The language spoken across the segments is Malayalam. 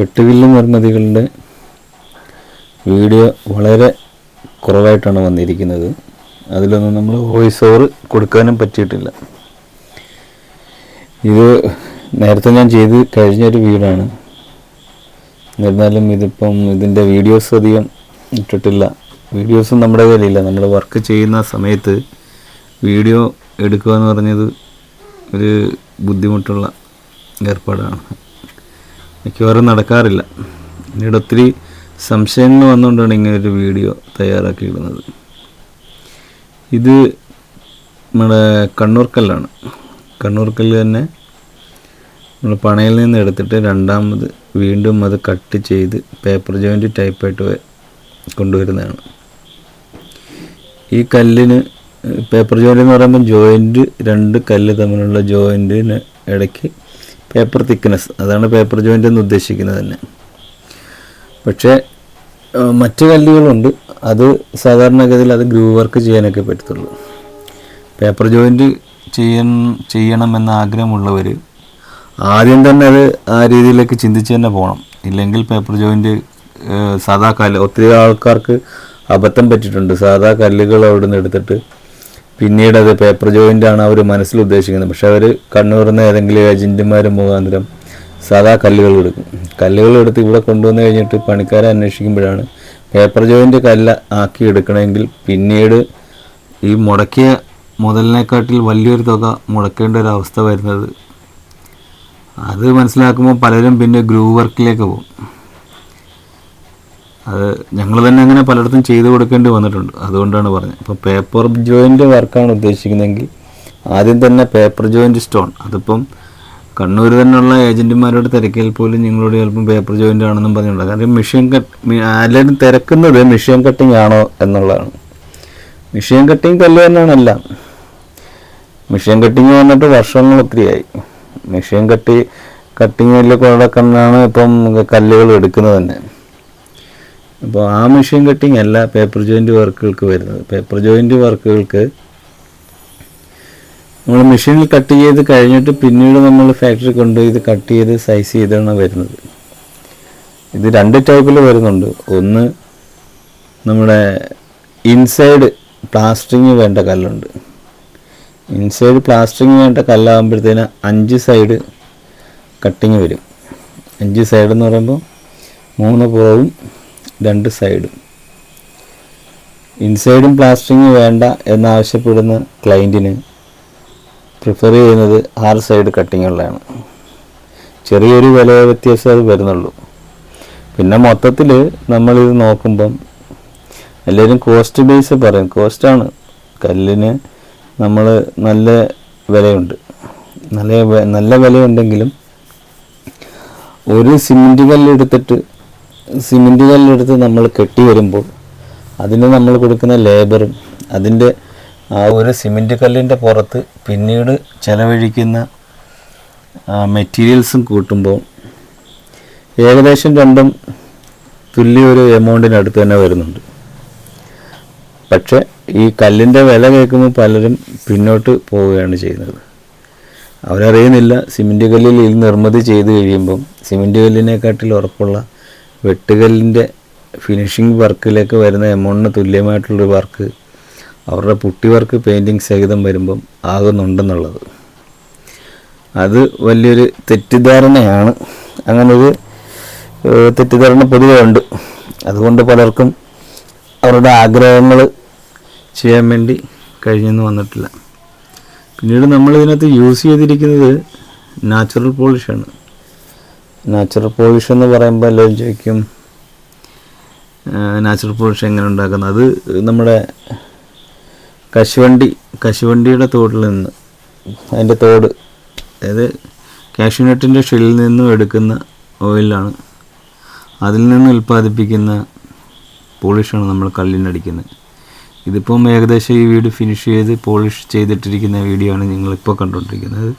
വെട്ടുകില്ല് നിർമ്മിതികളുടെ വീഡിയോ വളരെ കുറവായിട്ടാണ് വന്നിരിക്കുന്നത്. അതിലൊന്നും നമ്മൾ വോയിസ് ഓവർ കൊടുക്കാനും പറ്റിയിട്ടില്ല. ഇത് നേരത്തെ ഞാൻ ചെയ്ത് കഴിഞ്ഞൊരു വീടാണ്. എന്നിരുന്നാലും ഇതിപ്പം ഇതിന്റെ വീഡിയോസ് അധികം ഇട്ടിട്ടില്ല. വീഡിയോസും നമ്മുടെ കയ്യിലില്ല. നമ്മൾ വർക്ക് ചെയ്യുന്ന സമയത്ത് വീഡിയോ എടുക്കുക എന്ന് പറഞ്ഞത് ഒരു ബുദ്ധിമുട്ടുള്ള ഏർപ്പാടാണ്. മിക്കവാറും നടക്കാറില്ല. പിന്നീട് ഒത്തിരി സംശയങ്ങൾ വന്നുകൊണ്ടാണ് ഇങ്ങനെ ഒരു വീഡിയോ തയ്യാറാക്കിയിടുന്നത് ഇത് നമ്മുടെ കണ്ണൂർക്കല്ലാണ് കണ്ണൂർക്കല്ല് തന്നെ നമ്മൾ പണയിൽ നിന്ന് എടുത്തിട്ട് രണ്ടാമത് വീണ്ടും അത് കട്ട് ചെയ്ത് പേപ്പർ ജോയിന്റ് ടൈപ്പായിട്ട് കൊണ്ടുവരുന്നതാണ്. ഈ കല്ലിന് പേപ്പർ ജോയിന്റ് എന്ന് പറയുമ്പോൾ ജോയിന്റ് രണ്ട് കല്ല് തമ്മിലുള്ള ജോയിന്റിന് ഇടയ്ക്ക് പേപ്പർ തിക്നെസ് അതാണ് പേപ്പർ ജോയിന്റ് എന്ന് ഉദ്ദേശിക്കുന്നത് തന്നെ. പക്ഷേ മറ്റ് കല്ലുകളുണ്ട്. അത് സാധാരണഗതിയിൽ അത് ഗ്രൂ വർക്ക് ചെയ്യാനൊക്കെ പറ്റത്തുള്ളൂ. പേപ്പർ ജോയിന്റ് ചെയ്യാൻ ചെയ്യണമെന്ന ആഗ്രഹമുള്ളവർ ആദ്യം തന്നെ അത് ആ രീതിയിലേക്ക് ചിന്തിച്ച് തന്നെ പോകണം. ഇല്ലെങ്കിൽ പേപ്പർ ജോയിന്റ് സാധാ കല്ല് ഒത്തിരി ആൾക്കാർക്ക് അബദ്ധം പറ്റിയിട്ടുണ്ട്. സാധാ കല്ലുകൾ അവിടെ നിന്ന് എടുത്തിട്ട് പിന്നീട് അത് പേപ്പർ ജോയിന്റ് ആണ് അവർ മനസ്സിൽ ഉദ്ദേശിക്കുന്നത്. പക്ഷെ അവർ കണ്ണൂർന്ന് ഏതെങ്കിലും ഏജന്റുമാർ മുഖാന്തരം സാധാ കല്ലുകൾ എടുക്കും. കല്ലുകൾ എടുത്ത് ഇവിടെ കൊണ്ടുവന്ന് കഴിഞ്ഞിട്ട് പണിക്കാരെ അന്വേഷിക്കുമ്പോഴാണ് പേപ്പർ ജോയിന്റ് കല്ല് ആക്കി എടുക്കണമെങ്കിൽ പിന്നീട് ഈ മുടക്കിയ മുതലിനെക്കാട്ടിൽ വലിയൊരു തുക മുടക്കേണ്ട ഒരു അവസ്ഥ വരുന്നത്. അത് മനസ്സിലാക്കുമ്പോൾ പലരും പിന്നെ ഗ്രൂ വർക്കിലേക്ക് പോകും. ഞങ്ങൾ തന്നെ അങ്ങനെ പലയിടത്തും ചെയ്തു കൊടുക്കേണ്ടി വന്നിട്ടുണ്ട്. അതുകൊണ്ടാണ് പറഞ്ഞത്. അപ്പോൾ പേപ്പർ ജോയിന്റ് വർക്കാണ് ഉദ്ദേശിക്കുന്നതെങ്കിൽ ആദ്യം തന്നെ പേപ്പർ ജോയിന്റ് സ്റ്റോൺ അതിപ്പം കണ്ണൂർ തന്നെയുള്ള ഏജന്റുമാരോട് തിരക്കിയാൽ പോലും നിങ്ങളോട് ചിലപ്പം പേപ്പർ ജോയിന്റ് ആണെന്നും പറഞ്ഞിട്ടുണ്ട്. കാരണം മെഷീൻ കട്ട് എല്ലാവരും തിരക്കുന്നത് മെഷീൻ കട്ടിംഗ് ആണോ എന്നുള്ളതാണ്. മെഷീൻ കട്ടിങ് കല്ല് തന്നെയാണ് എല്ലാം. മെഷീൻ കട്ടിങ് വന്നിട്ട് വർഷങ്ങൾ ഒത്തിരിയായി. മെഷീൻ കട്ടി കട്ടിങ്ങിൽ കൂടെ കണ്ണാണ് ഇപ്പം കല്ലുകൾ എടുക്കുന്നത് തന്നെ. അപ്പോൾ ആ മെഷീൻ കട്ടിങ് അല്ല പേപ്പർ ജോയിന്റ് വർക്കുകൾക്ക് വരുന്നത്. പേപ്പർ ജോയിന്റ് വർക്കുകൾക്ക് നമ്മൾ മെഷീനിൽ കട്ട് ചെയ്ത് കഴിഞ്ഞിട്ട് പിന്നീട് നമ്മൾ ഫാക്ടറി കൊണ്ടുപോയി ഇത് കട്ട് ചെയ്ത് സൈസ് ചെയ്താണ് വരുന്നത്. ഇത് രണ്ട് ടൈപ്പിൽ വരുന്നുണ്ട്. ഒന്ന് നമ്മുടെ ഇൻസൈഡ് പ്ലാസ്റ്ററിങ് വേണ്ട കല്ലുണ്ട്. ഇൻസൈഡ് പ്ലാസ്റ്ററിങ് വേണ്ട കല്ലാകുമ്പോഴത്തേന് അഞ്ച് സൈഡ് കട്ടിങ് വരും. അഞ്ച് സൈഡ് എന്ന് പറയുമ്പോൾ മൂന്ന് പുറവും രണ്ട് സൈഡും. ഇൻസൈഡും പ്ലാസ്റ്ററിങ് വേണ്ട എന്നാവശ്യപ്പെടുന്ന ക്ലയന്റിന് പ്രിഫർ ചെയ്യുന്നത് ആറ് സൈഡ് കട്ടിങ്ങുള്ളതാണ്. ചെറിയൊരു വില വ്യത്യാസം അത് വരുന്നുള്ളൂ. പിന്നെ മൊത്തത്തിൽ നമ്മളിത് നോക്കുമ്പം എല്ലാവരും കോസ്റ്റ് ബേസ് പറയും. കോസ്റ്റാണ് കല്ലിന് നമ്മൾ നല്ല വിലയുണ്ട്. നല്ല നല്ല വിലയുണ്ടെങ്കിലും ഒരു സിമെന്റ് കല്ലെടുത്തിട്ട് സിമെന്റ് കല്ലെടുത്ത് നമ്മൾ കെട്ടി വരുമ്പോൾ അതിന് നമ്മൾ കൊടുക്കുന്ന ലേബറും അതിന്റെ ആ ഒരു സിമെന്റ് കല്ലിന്റെ പുറത്ത് പിന്നീട് ചെലവഴിക്കുന്ന മെറ്റീരിയൽസും കൂട്ടുമ്പോൾ ഏകദേശം രണ്ടും തുല്യ ഒരു എമൗണ്ടിനടുത്ത് തന്നെ വരുന്നുണ്ട്. പക്ഷേ ഈ കല്ലിന്റെ വില കേൾക്കുമ്പോൾ പലരും പിന്നോട്ട് പോവുകയാണ് ചെയ്യുന്നത്. അവരറിയുന്നില്ല സിമെന്റ് കല്ലിൽ ഈ നിർമ്മിതി ചെയ്ത് കഴിയുമ്പം സിമെന്റ് കല്ലിനെക്കാട്ടിൽ ഉറപ്പുള്ള വെട്ടുകല്ലിന്റെ ഫിനിഷിംഗ് വർക്കിലേക്ക് വരുന്ന എമൗണ്ടിന് തുല്യമായിട്ടുള്ളൊരു വർക്ക് അവരുടെ പുട്ടി വർക്ക് പെയിന്റിങ് സഹിതം വരുമ്പം ആകുന്നുണ്ടെന്നുള്ളത്. അത് വലിയൊരു തെറ്റിദ്ധാരണയാണ്. അങ്ങനൊരു തെറ്റിദ്ധാരണ പൊതുവെ ഉണ്ട്. അതുകൊണ്ട് പലർക്കും അവരുടെ ആഗ്രഹങ്ങൾ ചെയ്യാൻ വേണ്ടി കഴിഞ്ഞെന്ന് വന്നിട്ടില്ല. പിന്നീട് നമ്മൾ ഇതിനകത്ത് യൂസ് ചെയ്തിരിക്കുന്നത് നാച്ചുറൽ പോളിഷാണ് നാച്ചുറൽ പോളിഷ് എന്ന് പറയുമ്പോൾ എല്ലാവരും ചോദിക്കും നാച്ചുറൽ പോളിഷ് എങ്ങനെ ഉണ്ടാക്കുന്നത് അത് നമ്മുടെ കശുവണ്ടി കശുവണ്ടിയുടെ തോടിൽ നിന്ന് അതിന്റെ തോട് അതായത് കാഷ്യൂനട്ടിന്റെ ഷെല്ലിൽ നിന്നും എടുക്കുന്ന ഓയിലാണ് അതിൽ നിന്ന് ഉൽപ്പാദിപ്പിക്കുന്ന പോളിഷാണ് നമ്മൾ കല്ലിനടിക്കുന്നത്. ഇതിപ്പം ഏകദേശം ഈ വീട് ഫിനിഷ് ചെയ്ത് പോളിഷ് ചെയ്തിട്ടിരിക്കുന്ന വീഡിയോ ആണ് നിങ്ങളിപ്പോൾ കണ്ടുകൊണ്ടിരിക്കുന്നത്.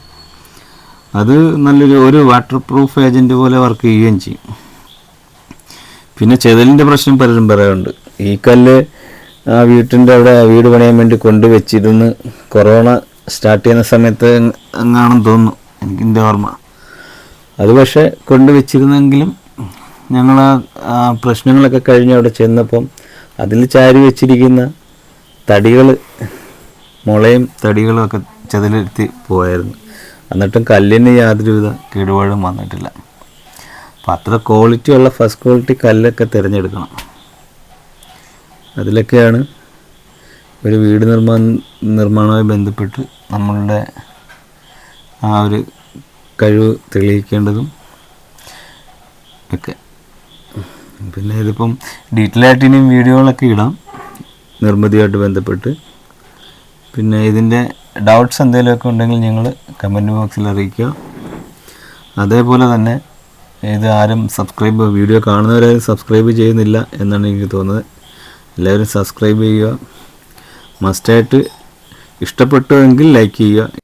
അത് നല്ലൊരു ഒരു വാട്ടർ പ്രൂഫ് ഏജന്റ് പോലെ വർക്ക് ചെയ്യുകയും ചെയ്യും. പിന്നെ ചെതലിന്റെ പ്രശ്നം പലരും പറയാറുണ്ട്. ഈ കല്ല് ആ വീട്ടിന്റെ അവിടെ വീട് പണിയാൻ വേണ്ടി കൊണ്ടുവച്ചിരുന്ന് കൊറോണ സ്റ്റാർട്ട് ചെയ്യുന്ന സമയത്ത് അങ്ങാണെന്ന് തോന്നുന്നു. എനിക്കിന്റെ ഓർമ്മ. അത് പക്ഷേ കൊണ്ടുവച്ചിരുന്നെങ്കിലും ഞങ്ങൾ ആ പ്രശ്നങ്ങളൊക്കെ കഴിഞ്ഞ് അവിടെ ചെന്നപ്പം അതിൽ ചാരി വെച്ചിരിക്കുന്ന തടികൾ മുളയും തടികളും ഒക്കെ ചെതിലെടുത്തി പോയായിരുന്നു. എന്നിട്ടും കല്ലിന് യാതൊരുവിധ കേടുപാടും വന്നിട്ടില്ല. അപ്പം അത്ര ക്വാളിറ്റി ഉള്ള ഫസ്റ്റ് ക്വാളിറ്റി കല്ലൊക്കെ തിരഞ്ഞെടുക്കണം. അതിലൊക്കെയാണ് ഒരു വീട് നിർമ്മാണ നിർമ്മാണവുമായി ബന്ധപ്പെട്ട് നമ്മളുടെ ആ ഒരു കഴിവ് തെളിയിക്കേണ്ടതും ഒക്കെ. പിന്നെ ഇതിപ്പം ഡീറ്റെയിൽ ആയിട്ട് ഇനിയും വീഡിയോകളൊക്കെ ഇടാം. നിർമ്മിതിയായിട്ട് ബന്ധപ്പെട്ട്. പിന്നെ ഇതിന്റെ ഡൗട്ട്സ് എന്തെങ്കിലുമൊക്കെ ഉണ്ടെങ്കിൽ ഞങ്ങൾ കമന്റ് ബോക്സിൽ അറിയിക്കുക. അതേപോലെ തന്നെ ഇത് ആരും സബ്സ്ക്രൈബ് വീഡിയോ കാണുന്നവരാരും സബ്സ്ക്രൈബ് ചെയ്യുന്നില്ല എന്നാണ് എനിക്ക് തോന്നുന്നത്. എല്ലാവരും സബ്സ്ക്രൈബ് ചെയ്യുക. മസ്റ്റായിട്ട് ഇഷ്ടപ്പെട്ടുവെങ്കിൽ ലൈക്ക് ചെയ്യുക.